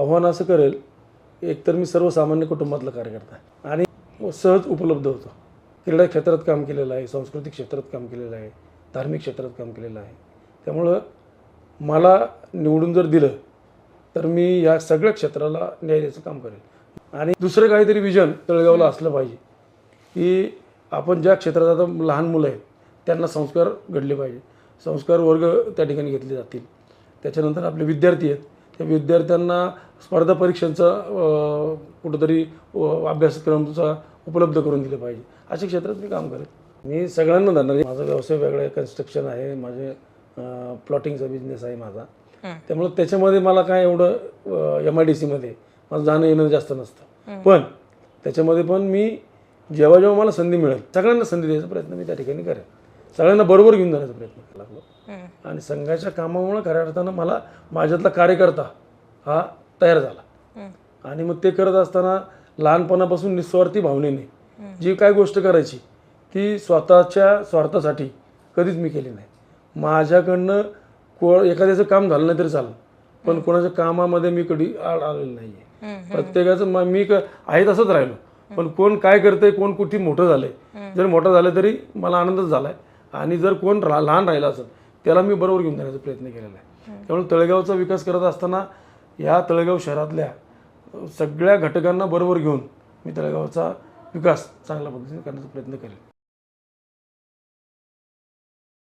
आव्हान असं करेल एकतर मी सर्वसामान्य कुटुंबातला कार्यकर्ता आहे. आणि सहज उपलब्ध होतो. क्रीडा क्षेत्रात काम केलेलं आहे सांस्कृतिक क्षेत्रात काम केलेलं आहे धार्मिक क्षेत्रात काम केलेलं आहे. त्यामुळं मला निवडून जर दिलं तर मी या सगळ्या क्षेत्राला न्याय द्यायचं काम करेल. आणि दुसरं काहीतरी विजन तळेगावला असलं पाहिजे की आपण ज्या क्षेत्रात आता लहान मुलं आहेत त्यांना संस्कार घडले पाहिजे. संस्कार वर्ग त्या ठिकाणी घेतले जातील. त्याच्यानंतर आपले विद्यार्थी आहेत विद्यार्थ्यांना स्पर्धा परीक्षांचा कुठंतरी अभ्यासक्रमचा उपलब्ध करून दिले पाहिजे. अशा क्षेत्रात मी काम करेन. मी सगळ्यांना आहे. माझा व्यवसाय वेगळा आहे कन्स्ट्रक्शन आहे माझे प्लॉटिंगचा बिझनेस आहे माझा. त्यामुळे त्याच्यामध्ये मला काय एवढं एम आय डी सीमध्ये माझं जाणं येणं जास्त नसतं. पण त्याच्यामध्ये पण मी जेव्हा जेव्हा मला संधी मिळेल सगळ्यांना संधी द्यायचा प्रयत्न मी त्या ठिकाणी करेन. सगळ्यांना बरोबर घेऊन जाण्याचा प्रयत्न करायला लागलो. आणि संघाच्या कामामुळे खऱ्या अर्थानं मला माझ्यातला कार्यकर्ता हा तयार झाला. आणि मग ते करत असताना लहानपणापासून निस्वार्थी भावनेने जी काय गोष्ट करायची ती स्वतःच्या स्वार्थासाठी कधीच मी केली नाही. माझ्याकडनं को एखाद्याचं काम झालं नाही तरी चालेल पण कोणाच्या कामामध्ये मी कधी आड आलेलं नाही आहे प्रत्येकाचं म- मी क- आहे तसंच राहिलो पण कोण काय करतंय कोण कुठे मोठं झालंय जर मोठं झालं तरी मला आनंदच झालाय. आणि जर कोण रा- लहान राहिला असेल त्याला मी बरोबर घेऊन जाण्याचा प्रयत्न केलेला आहे. त्यामुळे तळेगावचा विकास करत असताना या तळेगाव शहरातल्या सगळ्या घटकांना बरोबर घेऊन मी तळेगावचा विकास चांगल्या पद्धतीने करण्याचा प्रयत्न करेन